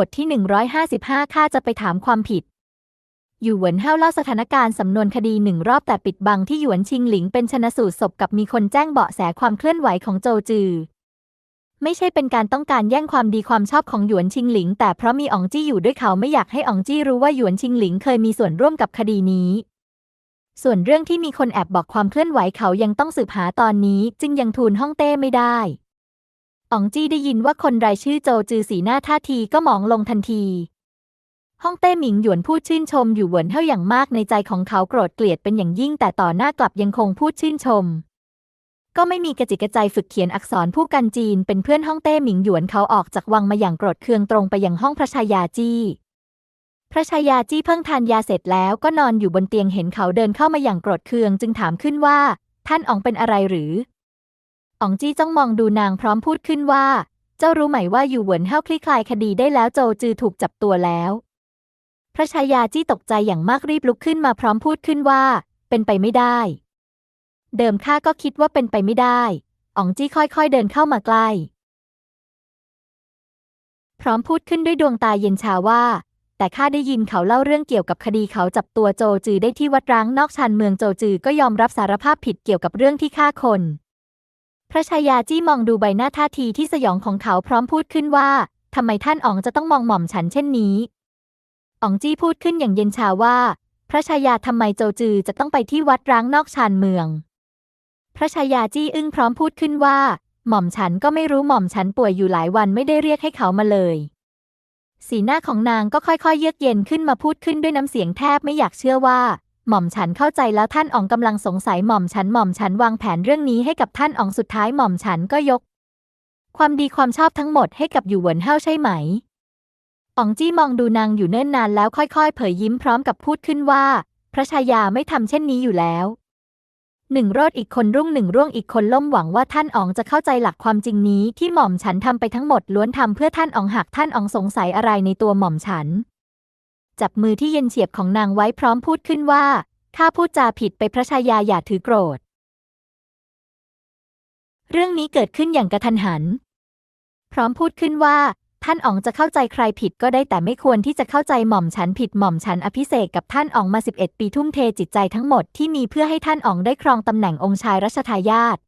บทที่ 155 ข้าจะไปถามความผิด อยู่เหวินเฮาเล่าสถานการณ์สำนวนคดีหนึ่งรอบแต่ปิดบังที่หยวนชิงหลิงเป็นชนสูตรศพกับมีคนแจ้งเบาะแสความเคลื่อนไหวของโจจือ ไม่ใช่เป็นการต้องการแย่งความดีความชอบของหยวนชิงหลิง แต่เพราะมีอ๋องจี้อยู่ด้วยเขาไม่อยากให้อ๋องจี้รู้ว่าหยวนชิงหลิงเคยมีส่วนร่วมกับคดีนี้ส่วนเรื่องที่มีคนแอบบอกความเคลื่อนไหวเขายังต้องสืบหาตอนนี้ จึงยังทูลฮ่องเต้ไม่ได้ อ๋องจี้ได้ยินว่าคนรายชื่อโจจือสีหน้าท่าทีก็หมองลงทันทีฮ่องเต้หมิงหยวนพูดชื่นชมอยู่หวนเท่าอย่างมากในใจของเขาโกรธเกลียดเป็นอย่างยิ่งแต่ต่อหน้ากลับยังคงพูดชื่นชม ก็ไม่มีกระจิกกระใจฝึกเขียนอักษรผู้กันจีนเป็นเพื่อนฮ่องเต้หมิงหยวนเขาออกจากวังมาอย่างโกรธเคืองตรงไปยังห้องพระชายาจี้ พระชายาจี้เพิ่งทานยาเสร็จแล้วก็นอนอยู่บนเตียงเห็นเขาเดินเข้ามาอย่างโกรธเคืองจึงถามขึ้นว่า ท่านอ๋องเป็นอะไรหรือ อ๋องจี้จ้องมองดูนางพร้อมพูดขึ้นว่า เจ้ารู้ไหมว่าอยู่เหวินเฮาคลี่คลายคดีได้แล้วโจจือถูกจับตัวแล้ว พระชายาจี้ตกใจอย่างมากรีบลุกขึ้นมาพร้อมพูดขึ้นว่า เป็นไปไม่ได้ เดิมข้าก็คิดว่าเป็นไปไม่ได้อ๋องจี้ค่อยๆเดินเข้ามาใกล้ พร้อมพูดขึ้นด้วยดวงตาเย็นชาว่า แต่ข้าได้ยินเขาเล่าเรื่องเกี่ยวกับคดีเขาจับตัวโจจือได้ที่วัดร้างนอกชานเมืองโจจือก็ยอมรับสารภาพผิดเกี่ยวกับเรื่องที่ฆ่าคน พระชายาจี้มองดูใบหน้าท่าทีที่สยองของเขาพร้อมพูดขึ้นว่าทำไมท่านอ๋องจะต้องมองหม่อมฉันเช่นนี้อ๋องจี้พูดขึ้นอย่างเย็นชาว่า พระชายาทำไมโจจือจะต้องไปที่วัดร้างนอกชานเมือง พระชายาจี้อึ้งพร้อมพูดขึ้นว่า หม่อมฉันก็ไม่รู้หม่อมฉันป่วยอยู่หลายวันไม่ได้เรียกให้เขามาเลย สีหน้าของนางก็ค่อยๆ เยือกเย็นขึ้นมาพูดขึ้นด้วยน้ำเสียงแทบไม่อยากเชื่อว่า หม่อมฉันเข้าใจแล้วท่านอ๋องกำลังสงสัยหม่อมฉันหม่อมฉันวางแผนเรื่องนี้ให้กับท่านอ๋องสุดท้ายหม่อมฉันก็ยก ความดีความชอบทั้งหมดให้กับอยู่หวนเฮาใช่ไหมอ๋องจี้มองดูนางอยู่เนิ่นนานแล้วค่อยๆ เผยยิ้มพร้อมกับพูดขึ้นว่า พระชายาไม่ทำเช่นนี้อยู่แล้วหนึ่งโรดอีกคนรุ่งหนึ่งร่วงอีกคนล่มหวังว่าท่านอ๋องจะเข้าใจหลักความจริงนี้ที่หม่อมฉันทำไปทั้งหมดล้วนทำเพื่อท่านอ๋องหากท่านอ๋องสงสัยอะไรในตัวหม่อมฉัน จับมือที่เย็นเฉียบของนางไว้พร้อมพูดขึ้นว่า ข้าพูดจาผิดไปพระชายาอย่าถือโกรธ เรื่องนี้เกิดขึ้นอย่างกระทันหัน พร้อมพูดขึ้นว่า ท่านอ๋องจะเข้าใจใครผิดก็ได้แต่ไม่ควรที่จะเข้าใจหม่อมฉันผิดหม่อมฉันอภิเษกกับท่านอ๋องมา 11 ปีทุ่มเทจิตใจทั้งหมดที่มีเพื่อให้ท่านอ๋องได้ครองตำแหน่งองค์ชายรัชทายาท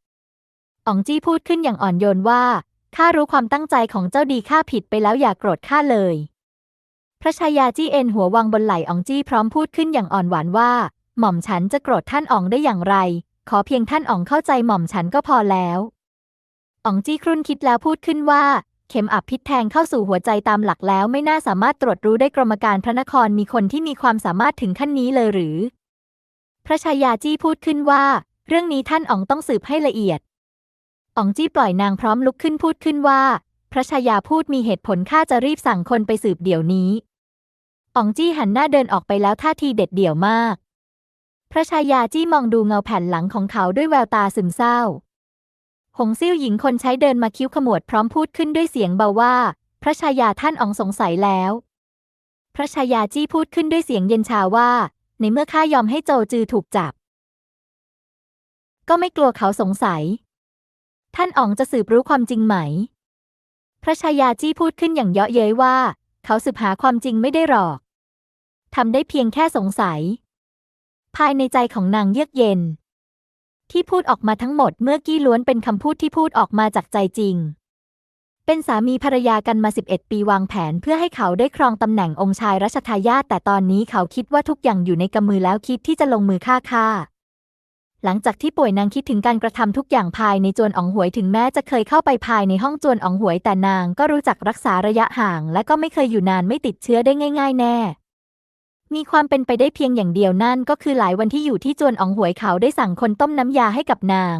อ๋องจี้พูดขึ้นอย่างอ่อนโยนว่าข้ารู้ความตั้งใจของเจ้าดีข้าผิดไปแล้วอย่าโกรธข้าเลย พระชายาจี้เอ็นหัววางบนไหล่อองจี้พร้อมพูดขึ้นอย่างอ่อนหวานว่า หม่อมฉันจะโกรธท่านอองได้อย่างไร ขอเพียงท่านอองเข้าใจหม่อมฉันก็พอแล้วอองจี้ครุ่นคิดแล้วพูดขึ้นว่า เข็มอับพิษแทงเข้าสู่หัวใจตามหลักแล้วไม่น่าสามารถตรวจรู้ได้กรมการพระนครมีคนที่มีความสามารถถึงขั้นนี้เลยหรือ พระชายาจี้พูดขึ้นว่า เรื่องนี้ท่านอองต้องสืบให้ละเอียดอองจี้ปล่อยนางพร้อมลุกขึ้นพูดขึ้นว่า พระชายาพูดมีเหตุผลข้าจะรีบสั่งคนไปสืบเดี๋ยวนี้ อ๋องจี้หันหน้าเดินออกไปแล้วท่าทีเด็ดเดี่ยวมาก พระชายาจี้มองดูเงาแผ่นหลังของเขาด้วยแววตาซึมเศร้า หงซิ่วหญิงคนใช้เดินมาคิ้วขมวดพร้อมพูดขึ้นด้วยเสียงเบาว่า พระชายาท่านอ๋องสงสัยแล้ว พระชายาจี้พูดขึ้นด้วยเสียงเย็นชาว่า ในเมื่อข้ายอมให้โจจือถูกจับ ก็ไม่กลัวเขาสงสัย ท่านอ๋องจะสืบรู้ความจริงไหม พระชายาจี้พูดขึ้นอย่างเยาะเย้ยว่า เขาสืบหาความจริงไม่ได้หรอก ทำได้เพียงแค่สงสัย ภายในใจของนางเยือกเย็น ที่พูดออกมาทั้งหมดเมื่อกี้ล้วนเป็นคำพูดที่พูดออกมาจากใจจริง เป็นสามีภรรยากันมา 11 ปีวางแผนเพื่อให้เขาได้ครองตำแหน่งองค์ชายรัชทายาทแต่ตอนนี้เขาคิดว่าทุกอย่างอยู่ในกำมือแล้วคิดที่จะลงมือฆ่าฆ่า หลังจากที่ป่วยนางคิดถึงการกระทำทุกอย่างภายในจวนอ๋องหวยถึงแม้จะเคยเข้าไปภายในห้องจวนอ๋องหวยแต่นางก็รู้จักรักษาระยะห่าง และก็ไม่เคยอยู่นานไม่ติดเชื้อได้ง่าย ๆ แน่ มีความเป็นไปได้เพียงอย่างเดียวนั่นก็คือหลายวันที่อยู่ที่จวนอ๋องหวยเขาได้สั่งคนต้มน้ำยาให้กับนาง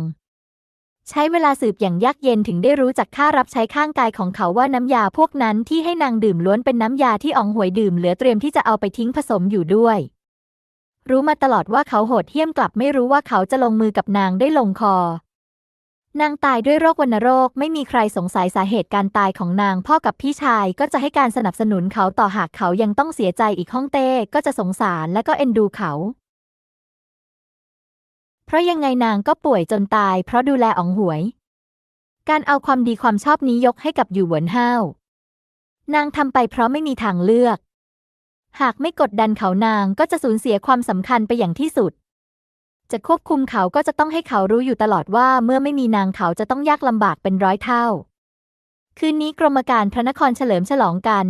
ใช้เวลาสืบอย่างยากเย็นถึงได้รู้จักค่ารับใช้ข้างกายของเขาว่าน้ำยาพวกนั้นที่ให้นางดื่มล้วนเป็นน้ำยาที่อ๋องหวยดื่มเหลือเตรียมที่จะเอาไปทิ้งผสมอยู่ด้วย รู้มาตลอดว่าเขาโหดเหี้ยมกลับไม่รู้ว่าเขาจะลงมือกับนางได้ลงคอ นางตายด้วยโรควัณโรคไม่มีใครสงสัยสาเหตุการตายของนางพ่อกับพี่ชายก็จะให้การสนับสนุนเขาต่อหากเขายังต้องเสียใจอีกห้องเต้ก็จะสงสารและก็เอ็นดูเขา เพราะยังไงนางก็ป่วยจนตาย เพราะดูแลอ๋องหวย การเอาความดีความชอบนี้ยกให้กับอยู่หวนห้าวนางทำไปเพราะไม่มีทางเลือก หากไม่กดดันเขานางก็จะสูญเสียความสำคัญไปอย่างที่สุด จะควบคุมเขาก็จะต้องให้เขารู้อยู่ตลอดว่าเมื่อไม่มีนางเขาจะต้องยากลำบากเป็นร้อยเท่า คืนนี้กรมการพระนครเฉลิมฉลองกัน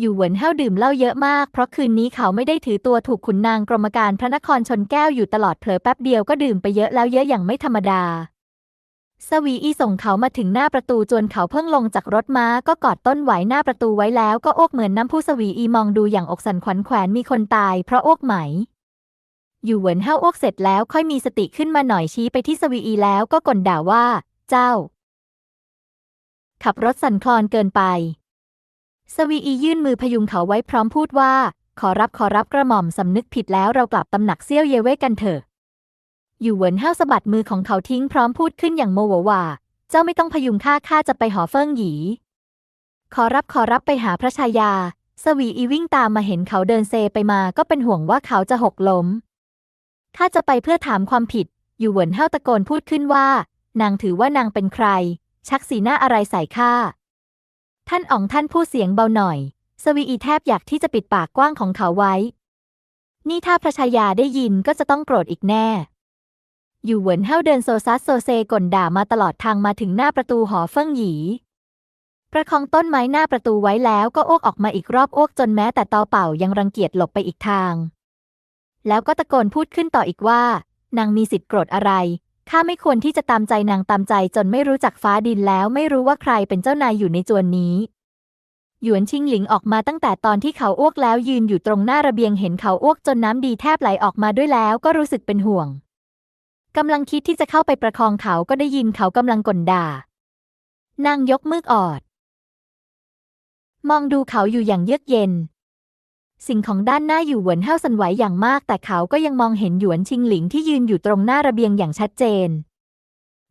อยู่เหวินเฮาดื่มเหล้าเยอะมาก เพราะคืนนี้เขาไม่ได้ถือตัวถูกขุนนางกรมการพระนครชนแก้วอยู่ตลอดเผลอแป๊บเดียวก็ดื่มไปเยอะแล้วเยอะอย่างไม่ธรรมดา สวีอีส่งเขามาถึงหน้าประตูจนเขาเพิ่งลงจากรถม้าก็กอดต้นไหวหน้าประตูไว้แล้วก็โอกเหมือนน้ำผู้สวีอีมองดูอย่างอกสันขวัญแขวนมีคนตายเพราะโอกไหม อยู่เหวินเฮาโอกเสร็จแล้วค่อยมีสติขึ้นมาหน่อยชี้ไปที่สวีอีแล้วก็ก่นด่าว่า เจ้า ขับรถสั่นคลอนเกินไป สวีอียื่นมือพยุงเขาไว้พร้อมพูดว่า ขอรับขอรับกระหม่อมสำนึกผิดแล้วเรากลับตำหนักเซี่ยวเยเว่กันเถอะ อยู่เหวินเฮาสะบัดมือของเขาทิ้งพร้อมพูดขึ้นอย่างโมโหว่า เจ้าไม่ต้องพยุงข้าข้าจะไปหอเฟิงหยี ขอรับขอรับไปหาพระชายา สวีอีวิ่งตามมาเห็นเขาเดินเซไปมาก็เป็นห่วงว่าเขาจะหกล้ม ข้าจะไปเพื่อถามความผิด อยู่เหวินเฮาตะโกนพูดขึ้นว่า นางถือว่านางเป็นใคร ชักสีหน้าอะไรใส่ข้า ท่านอ๋องท่านพูดเสียงเบาหน่อย สวีอีแทบอยากที่จะปิดปากกว้างของเขาไว้ นี่ถ้าพระชายาได้ยินก็จะต้องโกรธอีกแน่ อยู่เหวินเฮาเดินโซซัสโซเซก่นด่ามาตลอดทางมาถึงหน้าประตูหอเฟิ่งหยี ประคองต้นไม้หน้าประตูไว้แล้วก็โอกออกมาอีกรอบโอกจนแม้แต่ตอเป่ายังรังเกียจหลบไปอีกทาง แล้วก็ตะโกนพูดขึ้นต่ออีกว่า นางมีสิทธิ์โกรธอะไรข้าไม่ควรที่จะตามใจนางตามใจจนไม่รู้จักฟ้าดินแล้วไม่รู้ว่าใครเป็นเจ้านายอยู่ในจวนนี้หยวนชิงหลิงออกมาตั้งแต่ตอนที่เขาอ้วกแล้วยืนอยู่ตรงหน้าระเบียงเห็นเขาอ้วกจนน้ำดีแทบไหลออกมาด้วยแล้วก็รู้สึกเป็นห่วง กำลังคิดที่จะเข้าไปประคองเขาก็ได้ยินเขากำลังก่นด่า นางยกมือออด มองดูเขาอยู่อย่างเยือกเย็น สิ่งของด้านหน้าอยู่หวนเฮาสันไหวอย่างมาก แต่เขาก็ยังมองเห็นหยวนชิงหลิงที่ยืนอยู่ตรงหน้าระเบียงอย่างชัดเจน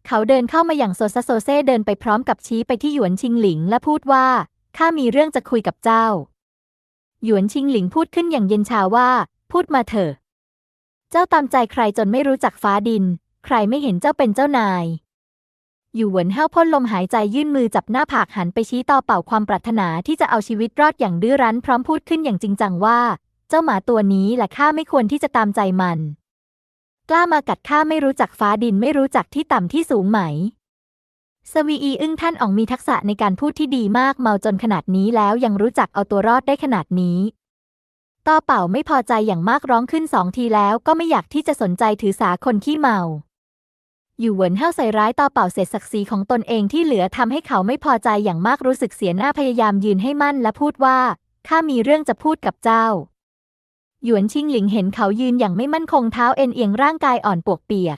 เขาเดินเข้ามาอย่างโซซาโซเซเดินไปพร้อมกับชี้ไปที่หยวนชิงหลิงและพูดว่าข้ามีเรื่องจะคุยกับเจ้า หยวนชิงหลิงพูดขึ้นอย่างเย็นชาว่า พูดมาเถอะ เจ้าตามใจใครจนไม่รู้จักฟ้าดิน ใครไม่เห็นเจ้าเป็นเจ้านาย อยู่หวนเฮาพ่นลมหายใจยื่นมือจับหน้าผากหันไปชี้ต่อเป่าความปรารถนาที่จะเอาชีวิตรอดอย่างดื้อรั้นพร้อมพูดขึ้นอย่างจริงจังว่า เจ้าหมาตัวนี้และข้าไม่ควรที่จะตามใจมัน กล้ามากัดข้าไม่รู้จักฟ้าดินไม่รู้จักที่ต่ำที่สูงไหม สวีอีอึ้งท่านอ๋องมีทักษะในการพูดที่ดีมากเมาจนขนาดนี้แล้วยังรู้จักเอาตัวรอดได้ขนาดนี้ ต่อเป่าไม่พอใจอย่างมากร้องขึ้นสองทีแล้วก็ไม่อยากที่จะสนใจถือสาคนขี้เมา อยู่เหวินเฮาใส่ร้ายต่อเป่าเศษศักดิ์ศรีของตนเองที่เหลือทำให้เขาไม่พอใจอย่างมากรู้สึกเสียหน้าพยายามยืนให้มั่นและพูดว่าข้ามีเรื่องจะพูดกับเจ้า หยวนชิงหลิงเห็นเขายืนอย่างไม่มั่นคงเท้าเอ็นเอียงร่างกายอ่อนปวกเปียก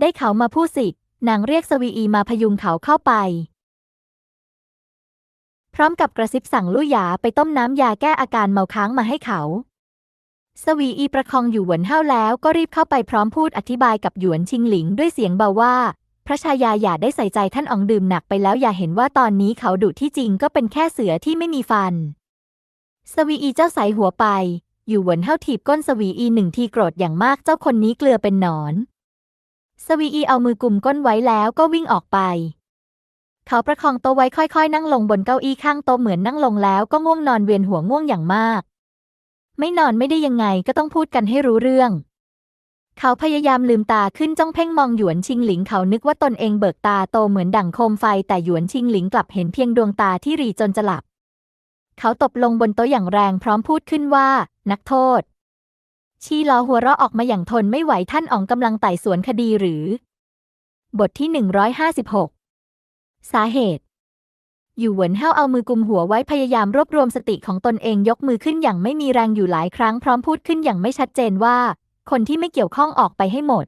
ได้เขามาพูดสิ นางเรียกสวีอีมาพยุงเขาเข้าไป พร้อมกับกระซิบสั่งลู่หยาไปต้มน้ำยาแก้อาการเมาค้างมาให้เขา สวีอีประคองอยู่หวนเห้าแล้วก็รีบเข้าไปพร้อมพูดอธิบายกับหยวนชิงหลิงด้วยเสียงเบาว่า พระชายาอย่าได้ใส่ใจท่านอองดื่มหนักไปแล้วอย่าเห็นว่าตอนนี้เขาดุที่จริงก็เป็นแค่เสือที่ไม่มีฟัน สวีอีเจ้าใสหัวไป อยู่หวนเห้าถีบก้นสวีอีหนึ่งทีโกรธอย่างมากเจ้าคนนี้เกลือเป็นหนอน สวีอีเอามือกลุ่มก้นไว้แล้วก็วิ่งออกไป เขาประคองโต๊ะไว้ค่อยๆ นั่งลงบนเก้าอี้ข้างโต๊ะเหมือนนั่งลงแล้วก็ง่วงนอนเวียนหัวง่วงอย่างมาก ไม่นอนไม่ได้ยังไงก็ต้องพูดกันให้รู้เรื่อง เขาพยายามลืมตาขึ้นจ้องเพ่งมองหยวนชิงหลิงเขานึกว่าตนเองเบิกตาโตเหมือนดั่งโคมไฟแต่หยวนชิงหลิงกลับเห็นเพียงดวงตาที่รีจนจะหลับ เขาตบลงบนโต๊ะอย่างแรงพร้อมพูดขึ้นว่า นักโทษ ชีลอหัวเราะออกมาอย่างทนไม่ไหวท่านอ๋องกำลังไต่สวนคดีหรือ บทที่156ส สาเหตุ อยู่เหวินเฮาเอามือกุมหัวไว้พยายามรวบรวมสติของตนเองยกมือขึ้นอย่างไม่มีแรงอยู่หลายครั้งพร้อมพูดขึ้นอย่างไม่ชัดเจนว่า คนที่ไม่เกี่ยวข้องออกไปให้หมด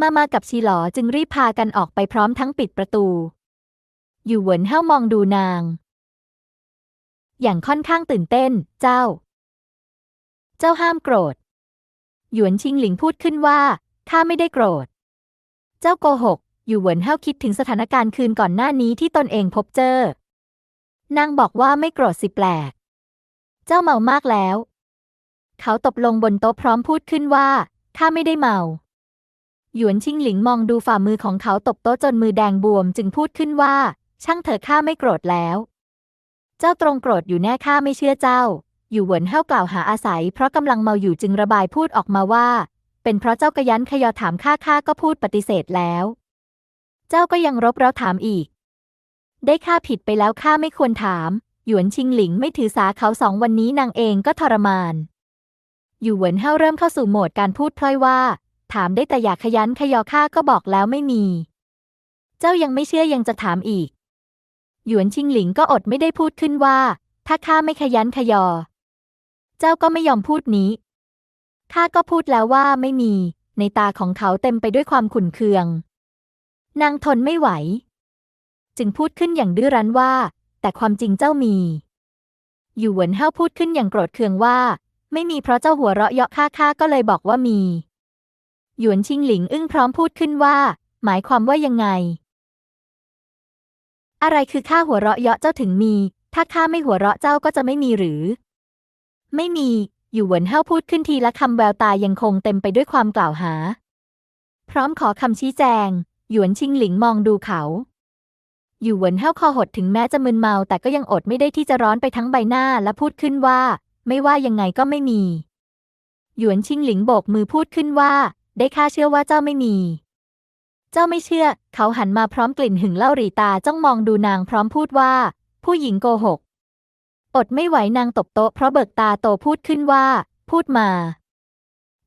มามากับชีหลอจึงรีบพากันออกไปพร้อมทั้งปิดประตู อยู่เหวินเฮามองดูนาง อย่างค่อนข้างตื่นเต้น เจ้า เจ้าห้ามโกรธ หยวนชิงหลิงพูดขึ้นว่าข้าไม่ได้โกรธ เจ้าโกหก อยู่เหวินเฮาคิดถึงสถานการณ์คืนก่อนหน้านี้ที่ตนเองพบเจอ นางบอกว่าไม่โกรธสิแปลก เจ้าเมามากแล้ว เขาตบลงบนโต๊ะพร้อมพูดขึ้นว่า ข้าไม่ได้เมา หยวนชิงหลิงมองดูฝ่ามือของเขาตบโต๊ะจนมือแดงบวมจึงพูดขึ้นว่า ช่างเถอะข้าไม่โกรธแล้ว เจ้าตรงโกรธอยู่แน่ข้าไม่เชื่อเจ้า อยู่เหวินเฮากล่าวหาอาศัย เพราะกำลังเมาอยู่จึงระบายพูดออกมาว่า เป็นเพราะเจ้ากระยันขยอถามข้าข้าก็พูดปฏิเสธแล้ว เจ้าก็ยังรบเร้าถามอีก ได้ข้าผิดไปแล้วข้าไม่ควรถาม หยวนชิงหลิงไม่ถือสาเขาสองวันนี้นางเองก็ทรมาน อยู่เหวินเฮาเริ่มเข้าสู่โหมดการพูดพล่อยว่า ถามได้แต่อยากขยันขยอข้าก็บอกแล้วไม่มี เจ้ายังไม่เชื่อยังจะถามอีก หยวนชิงหลิงก็อดไม่ได้พูดขึ้นว่า ถ้าข้าไม่ขยันขยอ เจ้าก็ไม่ยอมพูดนี้ข้าก็พูดแล้วว่าไม่มี ในตาของเขาเต็มไปด้วยความขุ่นเคือง นางทนไม่ไหว จึงพูดขึ้นอย่างดื้อรั้นว่า แต่ความจริงเจ้ามี อยู่หวนเฮาพูดขึ้นอย่างโกรธเคืองว่า ไม่มีเพราะเจ้าหัวเราะเยาะข้าข้าก็เลยบอกว่ามี หยวนชิงหลิงอึ้งพร้อมพูดขึ้นว่า หมายความว่ายังไง อะไรคือข้าหัวเราะเยาะเจ้าถึงมี ถ้าข้าไม่หัวเราะเจ้าก็จะไม่มีหรือ ไม่มี อยู่หวนเฮาพูดขึ้นทีละคำแววตายังคงเต็มไปด้วยความกล่าวหา พร้อมขอคำชี้แจง หยวนชิงหลิงมองดูเขาอยู่เหวินเฮาคอหดถึงแม้จะมึนเมา แต่ก็ยังอดไม่ได้ที่จะร้อนไปทั้งใบหน้าและพูดขึ้นว่า ไม่ว่ายังไงก็ไม่มี หยวนชิงหลิงโบกมือพูดขึ้นว่า ได้ข้าเชื่อว่าเจ้าไม่มี เจ้าไม่เชื่อ เขาหันมาพร้อมกลิ่นหึงเล่าหรีตาจ้องมองดูนางพร้อมพูดว่า ผู้หญิงโกหก อดไม่ไหวนางตบโต๊ะเพราะเบิกตาโตพูดขึ้นว่า พูดมา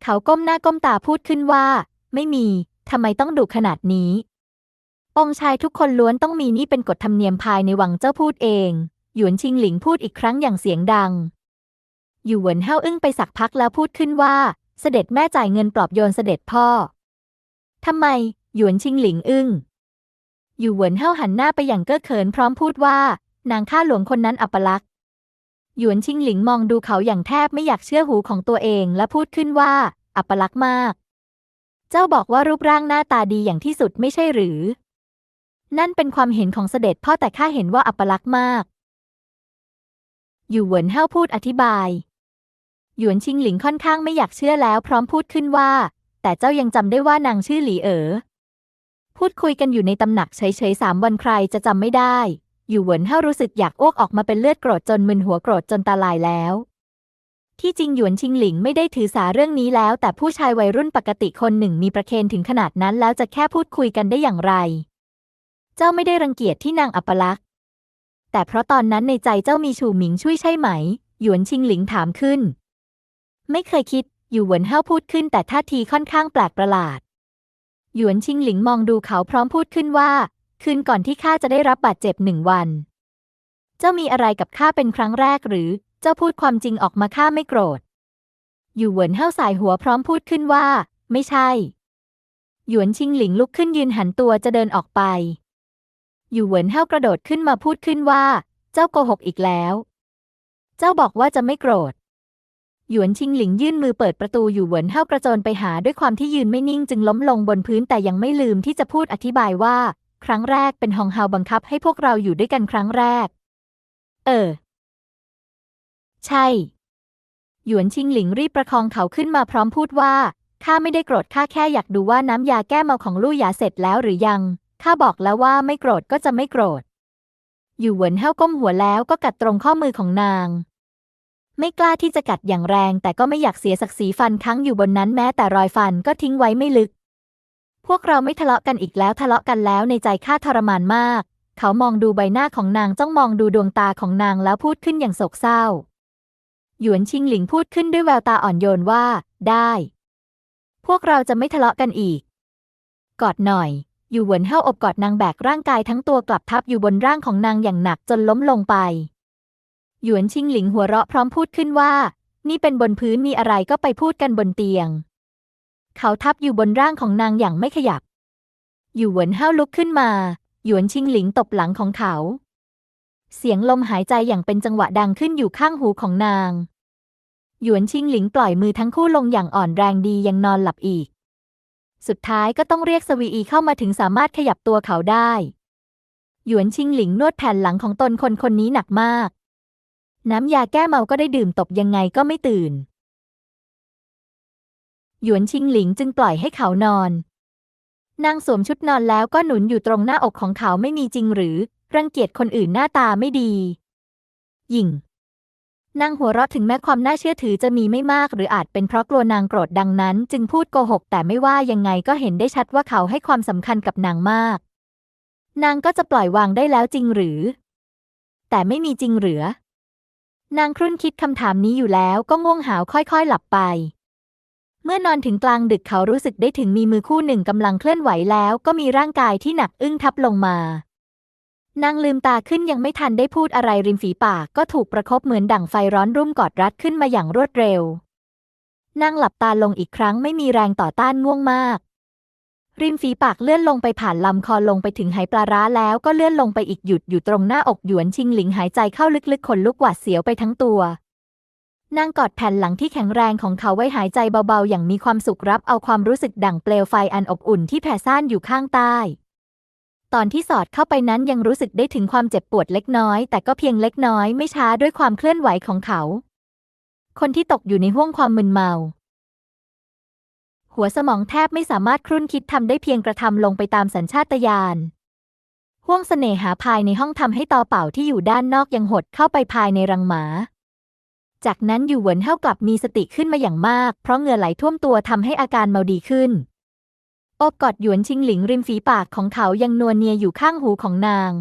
เขาก้มหน้าก้มตาพูดขึ้นว่า ไม่มี ทำไมต้องดุขนาดนี้ องค์ชายทุกคนล้วนต้องมีนี่เป็นกฎธรรมเนียมภายในวังเจ้าพูดเอง หยวนชิงหลิงพูดอีกครั้งอย่างเสียงดังอยู่เหวินเฮาอึ้งไปสักพักแล้วพูดขึ้นว่า เสด็จแม่จ่ายเงินปลอบโยนเสด็จพ่อ ทำไม หยวนชิงหลิงอึ้งอยู่เหวินเฮาหันหน้าไปอย่างเก้อเขินพร้อมพูดว่า นางข้าหลวงคนนั้นอัปลักษณ์หยวนชิงหลิงมองดูเขาอย่างแทบไม่อยากเชื่อหูของตัวเองและพูดขึ้นว่า อัปลักษณ์มาก เจ้าบอกว่ารูปร่างหน้าตาดีอย่างที่สุดไม่ใช่หรือ นั่นเป็นความเห็นของเสด็จพ่อแต่ข้าเห็นว่าอัปลักษณ์มาก อยู่เหวินเฮาพูดอธิบาย หยวนชิงหลิงค่อนข้างไม่อยากเชื่อแล้วพร้อมพูดขึ้นว่า แต่เจ้ายังจำได้ว่านางชื่อหลีเอ๋อ พูดคุยกันอยู่ในตำหนักเฉยๆสามวันใครจะจำไม่ได้ อยู่เหวินเฮารู้สึกอยากอ้วกออกมาเป็นเลือดโกรธจนมึนหัวโกรธจนตาลายแล้ว ที่จริงหยวนชิงหลิงไม่ได้ถือสาเรื่องนี้แล้ว แต่ผู้ชายวัยรุ่นปกติคนหนึ่งมีประเคนถึงขนาดนั้นแล้วจะแค่พูดคุยกันได้อย่างไร เจ้าไม่ได้รังเกียจที่นางอัปลักษณ์ แต่เพราะตอนนั้นในใจเจ้ามีฉูหมิงช่วยใช่ไหม หยวนชิงหลิงถามขึ้น ไม่เคยคิด อยู่เหวินเฮาพูดขึ้น แต่ท่าทีค่อนข้างแปลกประหลาด หยวนชิงหลิงมองดูเขาพร้อมพูดขึ้นว่า คืนก่อนที่ข้าจะได้รับบาดเจ็บหนึ่งวัน เจ้ามีอะไรกับข้าเป็นครั้งแรกหรือ เจ้าพูดความจริงออกมาข้าไม่โกรธ อยู่เหวินเฮาสายหัวพร้อมพูดขึ้นว่า ไม่ใช่ หยวนชิงหลิงลุกขึ้นยืนหันตัวจะเดินออกไป อยู่เหวินเฮากระโดดขึ้นมาพูดขึ้นว่า เจ้าโกหกอีกแล้ว เจ้าบอกว่าจะไม่โกรธ หยวนชิงหลิงยื่นมือเปิดประตูอยู่เหวินเฮากระโจนไปหาด้วยความที่ยืนไม่นิ่งจึงล้มลงบนพื้นแต่ยังไม่ลืมที่จะพูดอธิบายว่า ครั้งแรกเป็นฮองเฮาบังคับให้พวกเราอยู่ด้วยกันครั้งแรก เออ ใช่ หยวนชิงหลิงรีบประคองเขาขึ้นมาพร้อมพูดว่า ข้าไม่ได้โกรธข้าแค่อยากดูว่าน้ำยาแก้เมาของลู่หยาเสร็จแล้วหรือยัง ข้าบอกแล้วว่าไม่โกรธก็จะไม่โกรธ อยู่เหวินเฮาก้มหัวแล้วก็กัดตรงข้อมือของนาง ไม่กล้าที่จะกัดอย่างแรง แต่ก็ไม่อยากเสียศักดิ์ศรีฟันค้างอยู่บนนั้นแม้แต่รอยฟันก็ทิ้งไว้ไม่ลึก พวกเราไม่ทะเลาะกันอีกแล้วทะเลาะกันแล้วในใจข้าทรมานมาก เขามองดูใบหน้าของนางจ้องมองดูดวงตาของนางแล้วพูดขึ้นอย่างโศกเศร้า หยวนชิงหลิงพูดขึ้นด้วยแววตาอ่อนโยนว่า ได้ พวกเราจะไม่ทะเลาะกันอีก กอดหน่อยอยู่หวนเฮาอบกอดนางแบกร่างกายทั้งตัวกลับทับอยู่บนร่างของนางอย่างหนักจนล้มลงไป หยวนชิงหลิงหัวเราะพร้อมพูดขึ้นว่า นี่เป็นบนพื้นมีอะไรก็ไปพูดกันบนเตียง เขาทับอยู่บนร่างของนางอย่างไม่ขยับ อยู่หวนเฮาลุกขึ้นมา หยวนชิงหลิงตบหลังของเขา เสียงลมหายใจอย่างเป็นจังหวะดังขึ้นอยู่ข้างหูของนาง หยวนชิงหลิงปล่อยมือทั้งคู่ลงอย่างอ่อนแรงดียังนอนหลับอีก สุดท้ายก็ต้องเรียกสวีอีเข้ามาถึงสามารถขยับตัวเขาได้ หยวนชิงหลิงนวดแผ่นหลังของตนคนคนนี้หนักมาก น้ำยาแก้เมาก็ได้ดื่มตบยังไงก็ไม่ตื่น หยวนชิงหลิงจึงปล่อยให้เขานอน นางสวมชุดนอนแล้วก็หนุนอยู่ตรงหน้าอกของเขาไม่มีจริงหรือ รังเกียจคนอื่นหน้าตาไม่ดี หยิ่ง นางหัวเราะถึงแม้ความน่าเชื่อถือจะมีไม่มาก หรืออาจเป็นเพราะกลัวนางโกรธดังนั้น จึงพูดโกหก แต่ไม่ว่ายังไงก็เห็นได้ชัดว่าเขาให้ความสำคัญกับนางมาก นางก็จะปล่อยวางได้แล้วจริงหรือ แต่ไม่มีจริงหรือนางครุ่นคิดคำถามนี้อยู่แล้วก็ง่วงหาวค่อยๆ หลับไป เมื่อนอนถึงกลางดึกเขารู้สึกได้ถึงมีมือคู่หนึ่งกำลังเคลื่อนไหวแล้ว ก็มีร่างกายที่หนักอึ้งทับลงมา นางลืมตาขึ้นยังไม่ทันได้พูดอะไรริมฝีปากก็ถูกประคบเหมือนดั่งไฟร้อนรุ่มกอดรัดขึ้นมาอย่างรวดเร็ว นางหลับตาลงอีกครั้งไม่มีแรงต่อต้านง่วงมาก ริมฝีปากเลื่อนลงไปผ่านลำคอลงไปถึงไหปลาร้าแล้วก็เลื่อนลงไปอีกหยุดอยู่ตรงหน้าอกหยวนชิงหลิงหายใจเข้าลึกๆขนลุกหวาดเสียวไปทั้งตัวนางกอดแผ่นหลังที่แข็งแรงของเขาไว้หายใจเบาๆ อย่างมีความสุขรับเอาความรู้สึกดั่งเปลวไฟอันอบอุ่นที่แผ่ซ่านอยู่ข้างใต้ ตอนที่สอดเข้าไปนั้นยังรู้สึกได้ถึงความเจ็บปวดเล็กน้อย แต่ก็เพียงเล็กน้อยไม่ช้าด้วยความเคลื่อนไหวของเขา คนที่ตกอยู่ในห้วงความมึนเมา หัวสมองแทบไม่สามารถครุ่นคิดทำได้เพียงกระทำลงไปตามสัญชาตญาณห้วงเสน่หาภายในห้องทำให้ตอเป่าที่อยู่ด้านนอกยังหดเข้าไปภายในรังหมาจากนั้นอยู่เหวินเท่ากลับมีสติขึ้นมาอย่างมาก เพราะเหงื่อไหลท่วมตัวทำให้อาการเมาดีขึ้น อบกอดหยวนชิงหลิงริมฝีปากของเขายังนวลเนียอยู่ข้างหูของนาง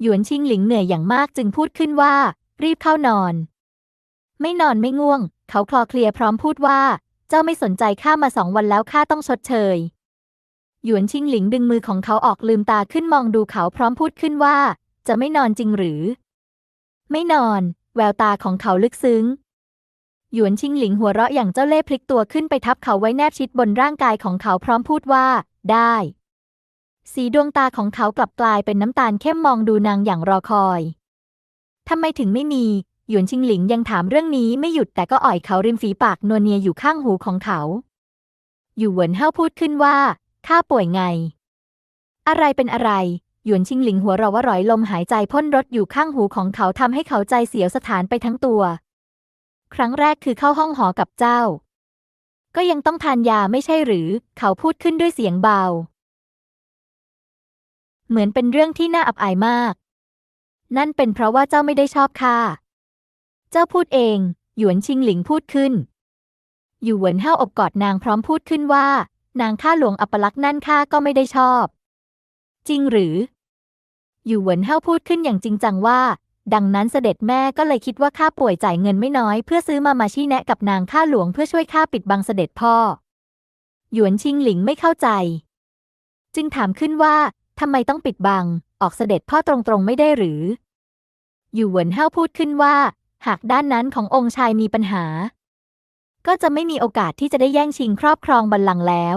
หยวนชิงหลิงเหนื่อยอย่างมากจึงพูดขึ้นว่า รีบเข้านอน ไม่นอนไม่ง่วง เขาคลอเคลียพร้อมพูดว่า เจ้าไม่สนใจข้ามาสองวันแล้วข้าต้องชดเชย หยวนชิงหลิงดึงมือของเขาออกลืมตาขึ้นมองดูเขาพร้อมพูดขึ้นว่า จะไม่นอนจริงหรือ ไม่นอน แววตาของเขาลึกซึ้ง หยวนชิงหลิงหัวเราะอย่างเจ้าเล่ห์พลิกตัวขึ้นไปทับเขาไว้แนบชิดบนร่างกายของเขาพร้อมพูดว่า ได้ สีดวงตาของเขากลับกลายเป็นน้ำตาลเข้มมองดูนางอย่างรอคอยทำไมถึงไม่มี หยวนชิงหลิงยังถามเรื่องนี้ไม่หยุดแต่ก็อ่อยเขาริมฝีปากนวลเนียอยู่ข้างหูของเขาอยู่เหวินเฮาพูดขึ้นว่าข้าป่วยไง อะไรเป็นอะไร หยวนชิงหลิงหัวเราะว่าร้อยลมหายใจพ่นรถอยู่ข้างหูของเขาทำให้เขาใจเสียวสถานไปทั้งตัว ครั้งแรกคือเข้าห้องหอกับเจ้า ก็ยังต้องทานยาไม่ใช่หรือ เขาพูดขึ้นด้วยเสียงเบา เหมือนเป็นเรื่องที่น่าอับอายมาก นั่นเป็นเพราะว่าเจ้าไม่ได้ชอบข้า เจ้าพูดเอง หยวนชิงหลิงพูดขึ้น อยู่หวนเฮาอบกอดนางพร้อมพูดขึ้นว่า นางข้าหลวงอัปลักษณ์นั่นข้าก็ไม่ได้ชอบ จริงหรือ อยู่หวนเฮาพูดขึ้นอย่างจริงจังว่า ดังนั้นเสด็จแม่ก็เลยคิดว่าข้าป่วยจ่ายเงินไม่น้อย เพื่อซื้อมามาชี้แนะกับนางข้าหลวงเพื่อช่วยข้าปิดบังเสด็จพ่อ หยวนชิงหลิงไม่เข้าใจ จึงถามขึ้นว่าทำไมต้องปิดบัง ออกเสด็จพ่อตรงๆไม่ได้หรือ อยู่หวนเฮาพูดขึ้นว่า หากด้านนั้นขององค์ชายมีปัญหา ก็จะไม่มีโอกาสที่จะได้แย่งชิงครอบครองบัลลังก์แล้ว